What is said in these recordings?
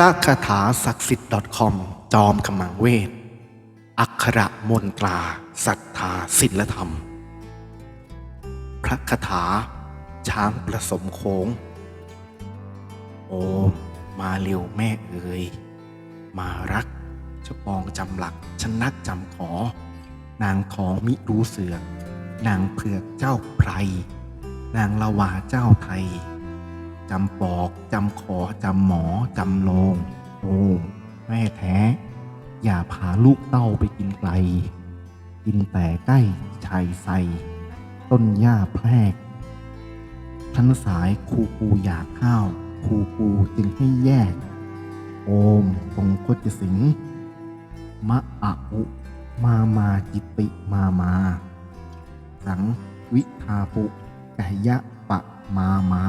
ระคาถาศักดิ์สิทธิ์ .com จอมขมังเวท อักขระมนตราศรัทธาศิลธรรม พระคาถา ช้างประสมโค้ง โอมมาเร็วแม่เอ๋ยมารักเจะปองจำหลักชนักจำขอ นางทองมิรู้เสือก นางเผือกเจ้าไพร นางละวาเจ้าไทย จำปอกจำขอจำหมอจำโลงโอ้แม่แท้ อย่าพาลูกเต้าไปกินไกล กินแต่ใกล้ชายไซต้นหญ้าแพรกทันสายครูปูอยากข้าวครูปูจึงให้แยก โอมทรงโคจสิงมะอะอุมามาจิติมามา สังวิทาปุกยะปะมามา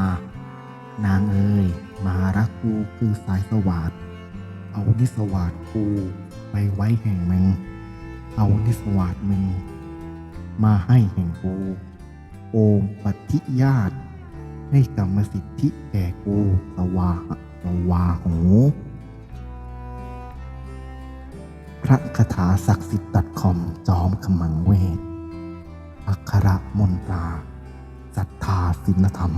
นางเอ๋ยมารักกูคือสายสวัสดเอานิสวัสดกูไปไว้แห่งมึง เอานิสวัสดมึง มาให้แห่งกู โอมปฏิญาตให้กรรมสิทธิแก่กูสวาสวาโหพระคาถาศักดิ์สิทธิ์ .com จอมขมังเวท อักขระมนตราศรัทธาศิลธรรม